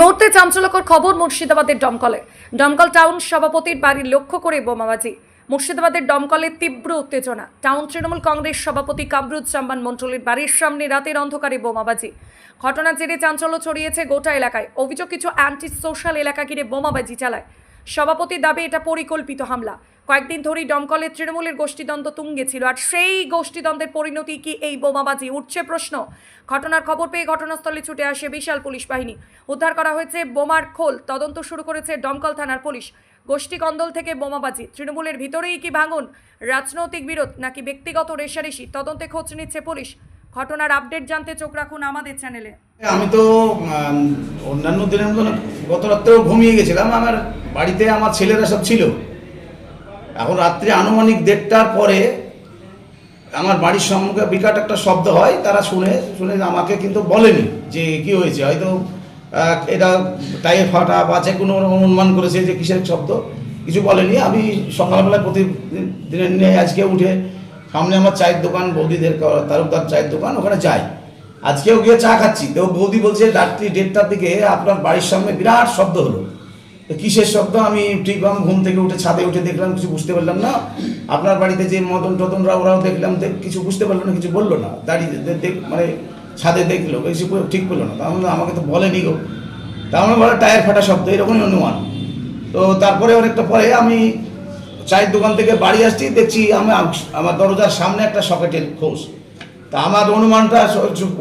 মুহূর্তে চাঞ্চল্যকর খবর মুর্শিদাবাদের ডমকলে ডমকল টাউন সভাপতির বাড়ি লক্ষ্য করে বোমাবাজি। মুর্শিদাবাদের দমকলে তীব্র উত্তেজনা। টাউন তৃণমূল কংগ্রেস সভাপতি কামরুজ্জামান মন্ডলের বাড়ির সামনে রাতের অন্ধকারে বোমাবাজি। ঘটনার জেরে চাঞ্চল্য ছড়িয়েছে গোটা এলাকায়। অভিযোগ, কিছু অ্যান্টি সোশ্যাল এলাকা ঘিরে বোমাবাজি চালায়। সভাপতির দাবি, এটা পরিকল্পিত হামলা। কয়েকদিন ধরেই দমকলের তৃণমূলের গোষ্ঠীদ্বন্দ্ব তুঙ্গে ছিল। আর সেই গোষ্ঠীদ্বন্দ্বের পরিণতি কি এই বোমাবাজি? উঠছে প্রশ্ন। ঘটনার খবর পেয়ে ঘটনাস্থলে ছুটে আসে বিশাল পুলিশ বাহিনী। উদ্ধার করা হয়েছে বোমার খোল। তদন্ত শুরু করেছে দমকল থানার পুলিশ। গোষ্ঠী কন্দল থেকে বোমাবাজি। তৃণমূলের ভিতরেই কি ভাঙন? রাজনৈতিক বিরোধ নাকি ব্যক্তিগত রেশারেশি তদন্তে খোঁজ নিচ্ছে পুলিশ। ঘটনার আপডেট জানতে চোখ রাখুন আমাদের চ্যানেলে। আমি তো অন্যান্য দিনের মতন গত রাত্রেও ঘুমিয়ে গেছিলাম। আমার বাড়িতে আমার ছেলেরা সব ছিল। এখন রাত্রে আনুমানিক দেড়টার পরে আমার বাড়ির সম্মুখে বিরাট একটা শব্দ হয়। তারা শুনে শুনে আমাকে কিন্তু বলেনি যে কি হয়েছে। হয়তো এটা টাইয়ের ফাটা বা যে কোনো অনুমান করেছে যে কিসের শব্দ। কিছু বলেনি। আমি সকালবেলা প্রতিদিনের নিয়ে আজকে উঠে সামনে আমার চায়ের দোকান, বৌদিদের তালুকদার চায়ের দোকান, ওখানে যাই। আজকেও গিয়ে চা খাচ্ছি। তো বৌদি বলছে, রাত্রি দেড়টার দিকে আপনার বাড়ির সামনে বিরাট শব্দ হলো। কিসের শব্দ? আমি ঠিক আমি ঘুম থেকে উঠে ছাদে উঠে দেখলাম, কিছু বুঝতে পারলাম না। আপনার বাড়িতে যে মদন টদনরা ওরাও দেখলাম, দেখ- কিছু বুঝতে পারল না, কিছু বলল না। দাঁড়িয়ে মানে ছাদে দেখল, কিছু ঠিক করল না। তাহলে আমাকে তো বলেনি গো। তাহলে বলে টায়ার ফাটা শব্দ, এরকমই অনুমান। তো তারপরে অনেকটা পরে আমি চায়ের দোকান থেকে বাড়ি আসছি, দেখছি আমি আমার দরজার সামনে একটা সকেটের খোঁজ। তা আমার অনুমানটা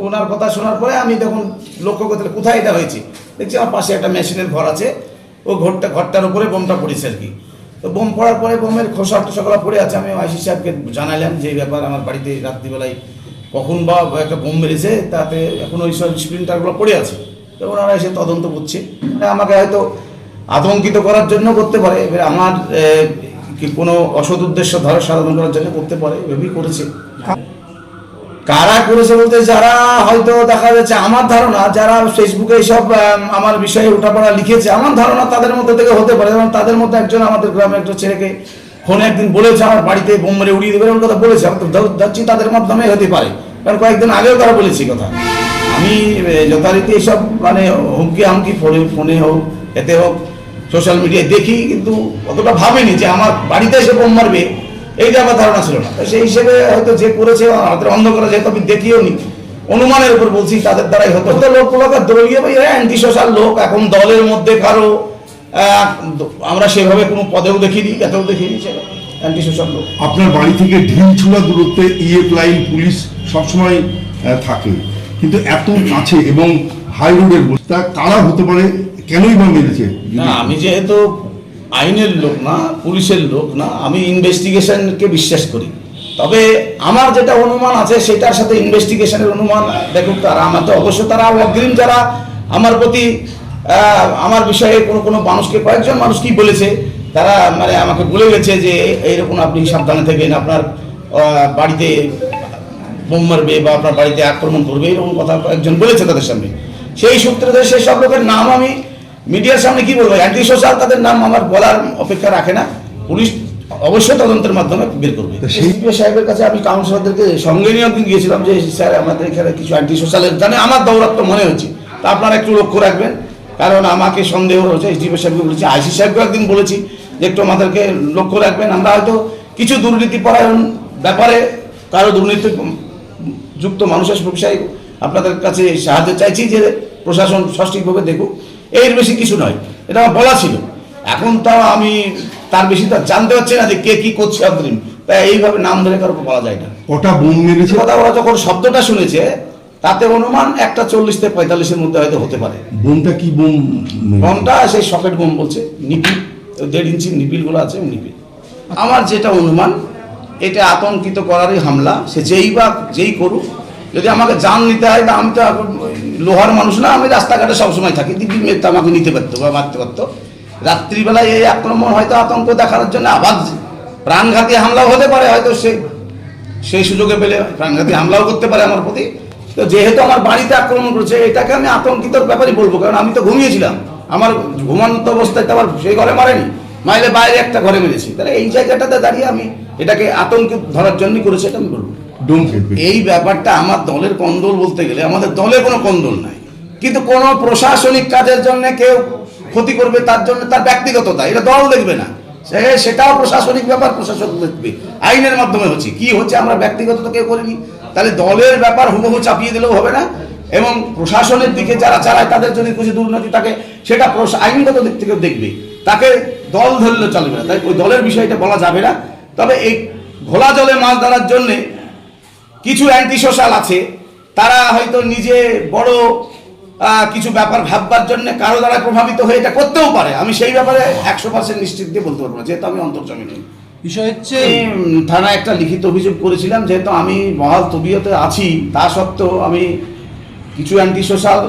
ওনার কথা শোনার পরে আমি তখন লক্ষ্য করতে কোথায় এটা হয়েছে? দেখছি আমার পাশে একটা মেশিনের ঘর আছে, ও ঘরটা, ঘরটার উপরে বোমটা পড়েছে আর কি। তো বোম পড়ার পরে বোমের খোসা টোসাগুলো পড়ে আছে, আমি আইসি সাহেবকে জানালাম যে ব্যাপার আমার বাড়িতে রাত্রিবেলায় কখন বা একটা বোম মেরেছে, তাতে এখন ওই সব স্প্রিন্টারগুলো পড়ে আছে। তো ওনারা এসে তদন্ত করছে। আমাকে হয়তো আতঙ্কিত করার জন্য করতে পারে, এবার আমার কি কোনো অসৎ উদ্দেশ্য ধরে সাধন করার জন্য করতে পারে? এভাবেই করেছে। কারা করেছে বলতে যারা হয়তো দেখা যাচ্ছে আমার ধারণা, যারা ফেসবুকে এইসব আমার বিষয়ে উঠাপড়া লিখেছে, আমার ধারণা তাদের মধ্যে থেকে হতে পারে। যেমন তাদের মধ্যে একজন আমাদের গ্রামে একটা ছেলেকে ফোনে একদিন বলেছে, আমার বাড়িতে বোম মেরে উড়িয়ে দেবে এরকম কথা বলেছে। আমি তো ধরছি তাদের মাধ্যমে হতে পারে। কারণ কয়েকদিন আগেও তারা বলেছি কথা। আমি যথারীতি এইসব মানে হুমকি হামকি ফোনে ফোনে হোক, এতে হোক সোশ্যাল মিডিয়ায় দেখি, কিন্তু অতটা ভাবিনি যে আমার বাড়িতে এসে বোম মারবে। এইটা আমার ধারণা ছিল না। সেই হিসেবে হয়তো যে করেছে আমাদের করা যেহেতু আমি দেখিও নি। অনুমানের উপর বলছি, তাদের দ্বারাই হতো। তো লোকগুলোকে দলীয় বা অ্যান্টি সোশ্যাল লোক, এখন দলের মধ্যে কারও আমরা সেভাবে কোনো পদেও দেখিনি, এতেও দেখিনি সেটা অ্যান্টি সোশ্যাল লোক। আপনার বাড়ি থেকে ঢিল ছুড়া দূরত্বে ইএফ লাইন পুলিশ সবসময় থাকে। কিন্তু এত কাছে এবং হাই রোডের তা কারা হতে পারে? কেনই বা মেরেছে না, আমি যেহেতু আইনের লোক না, পুলিশের লোক না, আমি ইনভেস্টিগেশনকে বিশ্বাস করি। তবে আমার যেটা অনুমান আছে, সেটার সাথে ইনভেস্টিগেশনের অনুমান দেখুক তারা। আমার তো অবশ্য তারা অগ্রিম যারা আমার প্রতি আমার বিষয়ে কোনো কোনো মানুষকে, কয়েকজন মানুষ কি বলেছে। তারা মানে আমাকে বলে গেছে যে, এইরকম আপনি সাবধানে থাকবেন আপনার বাড়িতে বোম মারবে বা আপনার বাড়িতে আক্রমণ করবে, এরকম কথা একজন বলেছে তাদের সামনে। সেই সূত্রে সেই সব লোকের নাম আমি মিডিয়ার সামনে কি বলব? অ্যান্টি সোশ্যাল তাদের নাম আমার বলার অপেক্ষা রাখে না। পুলিশ অবশ্যই তদন্তের মাধ্যমে বের করবে। সেই সাহেবের কাছে আমি কাউন্সিলরদেরকে সঙ্গে নিয়ে একদিন গিয়েছিলাম যে স্যার আমাদের এখানে কিছু অ্যান্টি সোশ্যালের জানে আমার দৌরাত্ম মনে হচ্ছে তা আপনারা একটু লক্ষ্য রাখবেন। কারণ আমাকে সন্দেহ হয়েছে এসডিপি সাহেবকে বলেছি আইসি সাহেবকে একদিন বলেছি যে একটু আমাদেরকে লক্ষ্য রাখবেন। আমরা হয়তো কিছু দুর্নীতি পরায়ণ ব্যাপারে কারও দুর্নীতি যুক্ত মানুষের বিষয়ে আপনাদের কাছে সাহায্য চাইছি যে প্রশাসন সঠিকভাবে দেখুক। এর বেশি কিছু নয়। এটা আমার বলা ছিল। এখন তাও আমি তার বেশি তো জানতে পারছি না যে কে কি করছে অগ্রিম। তাই এইভাবে নাম ধরে কারও বলা যায় না। ওটা বোম মেরেছে? কথা ওরা যখন শব্দটা শুনেছে তাতে অনুমান একটা চল্লিশ থেকে পঁয়তাল্লিশের মধ্যে হয়তো হতে পারে। বোমটা কি বোম বোমটা সেই সকেট বোম বলছে নিপিল। দেড় ইঞ্চি নিপিলগুলো আছে নিপিল। আমার যেটা অনুমান এটা আতঙ্কিত করারই হামলা। সে যেই বা যেই করুক যদি আমাকে জান নিতে হয় আমি তো লোহার মানুষ না, আমি রাস্তাঘাটে সবসময় থাকি। দিদি মেয়ে তো আমাকে নিতে পারতো বা মারতে পারতো। রাত্রিবেলায় এই আক্রমণ হয়তো আতঙ্ক দেখানোর জন্য আবার প্রাণঘাতী হামলাও হতে পারে হয়তো সেই সেই সুযোগে পেলে প্রাণঘাতী হামলাও করতে পারে আমার প্রতি। তো যেহেতু আমার বাড়িতে আক্রমণ করেছে, এটাকে আমি আতঙ্কিতর ব্যাপারই বলব, কারণ আমি তো ঘুমিয়েছিলাম। আমার ঘুমান্ত অবস্থায় তো আবার সেই ঘরে মারেনি, মাইলে বাইরে একটা ঘরে মেরেছি। তাহলে এই জায়গাটাতে দাঁড়িয়ে আমি এটাকে আতঙ্কিত ধরার জন্যই করেছে, এটা আমি বলব। ডোম এই ব্যাপারটা আমার দলের কন্দল বলতে গেলে, আমাদের দলে কোনো কন্দল নাই। কিন্তু কোনো প্রশাসনিক কাজের জন্য কেউ ক্ষতি করবে, তার জন্য তার ব্যক্তিগত দায় এটা দল দেখবে না। সে, সেটাও প্রশাসনিক ব্যাপার, প্রশাসক দেখবে। আইনের মাধ্যমে হচ্ছে। কি হচ্ছে, আমরা ব্যক্তিগত তো কেউ করিনি। তাহলে দলের ব্যাপার হুবহু চাপিয়ে দিলেও হবে না। এবং প্রশাসনের দিকে যারা চালায়, তাদের যদি কিছু দুর্নীতি থাকে, সেটা আইনগত দিক থেকে দেখবে। তাকে দল ধরলে চলবে না। তাই ওই দলের বিষয়টা বলা যাবে না। তবে এই ঘোলা জলে মাছ ধরার জন্যে কিছু অ্যান্টি সোশ্যাল আছে। তারা হয়তো নিজে বড় কিছু ব্যাপার ভাববার জন্য কারও দ্বারা প্রভাবিত হয়ে এটা করতেও পারে। আমি সেই ব্যাপারে একশো পার্সেন্ট নিশ্চিত দিয়ে বলতে পারব না যেহেতু আমি অন্তর্জমি নই। বিষয় হচ্ছে থানায় একটা লিখিত অভিযোগ করেছিলাম যেহেতু আমি মহাল তবিয়তে আছি তা সত্ত্বেও আমি কিছু অ্যান্টি সোশ্যাল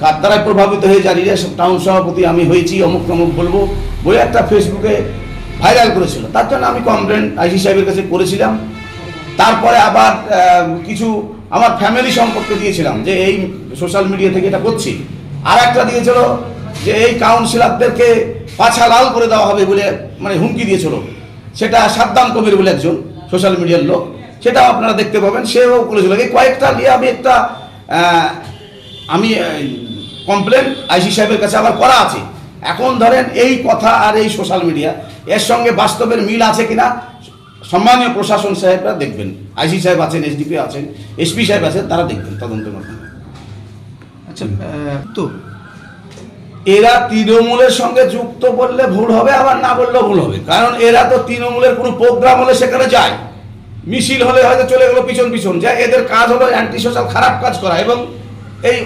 কার দ্বারাই প্রভাবিত হয়ে জানি যে টাউন সভাপতি আমি হয়েছি অমুক তমুক বলব বলে একটা ফেসবুকে ভাইরাল করেছিল। তার জন্য আমি কমপ্লেন আইসি সাহেবের কাছে করেছিলাম। তারপরে আবার কিছু আমার ফ্যামিলি সম্পর্কে দিয়েছিলাম যে এই সোশ্যাল মিডিয়া থেকে এটা করছি। আর একটা দিয়েছিল যে এই কাউন্সিলারদেরকে পাছা লাল করে দেওয়া হবে বলে মানে হুমকি দিয়েছিল। সেটা সাদ্দাম কবির বলে একজন সোশ্যাল মিডিয়ার লোক। সেটাও আপনারা দেখতে পাবেন। সেও করেছিল এই কয়েকটা নিয়ে আমি একটা আমি কমপ্লেন আইসি সাহেবের কাছে আবার করা আছে। এখন ধরেন এই কথা আর এই সোশ্যাল মিডিয়া এর সঙ্গে বাস্তবের মিল আছে কিনা সম্মানীয় প্রশাসন সাহেবরা দেখবেন আইসি সাহেব আছেন এসডিপি আছেন এসপি সাহেব আছেন তারা দেখবেন তদন্তের মাধ্যমে আচ্ছা তো এরা তৃণমূলের সঙ্গে যুক্ত বললে ভুল হবে আবার না বললেও ভুল হবে। কারণ এরা তো তৃণমূলের কোনো প্রোগ্রাম হলে সেখানে যায়। মিছিল হলে হয়তো চলে গেলো পিছন পিছন। যা এদের কাজ হলো অ্যান্টি সোশ্যাল খারাপ কাজ করা এবং এই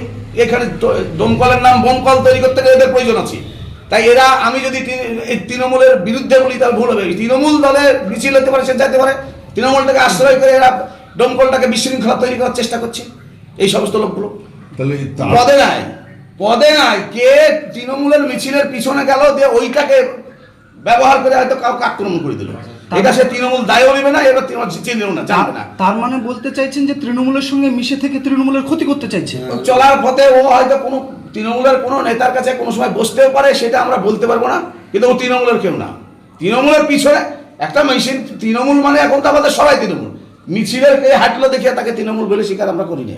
এখানে দমকলের নাম বোমকল তৈরি করতে গেলে এদের প্রয়োজন আছে। তাই এরা আমি যদি এই তৃণমূলের বিরুদ্ধে বলি তাহলে ভুল হবে। তৃণমূল দলের মিছিল হতে পারে সে যাইতে পারে তৃণমূলটাকে আশ্রয় করে এরা দমকলটাকে বিশৃঙ্খলা তৈরি করার চেষ্টা করছে। এই সমস্ত লোকগুলো। তাহলে পদে নাই পদে নাই কে তৃণমূলের মিছিলের পিছনে গেল দিয়ে ওইটাকে ব্যবহার করে হয়তো কাউকে আক্রমণ করে দিল। এটা সে তৃণমূল দায়ও নেবে না এবার তৃণমূল চিনবেও না জানবে না। তার মানে বলতে চাইছেন যে তৃণমূলের সঙ্গে মিশে থেকে তৃণমূলের ক্ষতি করতে চাইছে। চলার পথে ও হয়তো কোনো তৃণমূলের কোনো নেতার কাছে কোনো সময় বসতেও পারে, সেটা আমরা বলতে পারব না, কিন্তু ও তৃণমূলের কেউ না। তৃণমূলের পিছনে একটা মেশিন, তৃণমূল মানে এখন তো আমাদের সবাই তৃণমূল। মিছিলের হাঁটলো দেখিয়ে তাকে তৃণমূল বলে স্বীকার আমরা করি না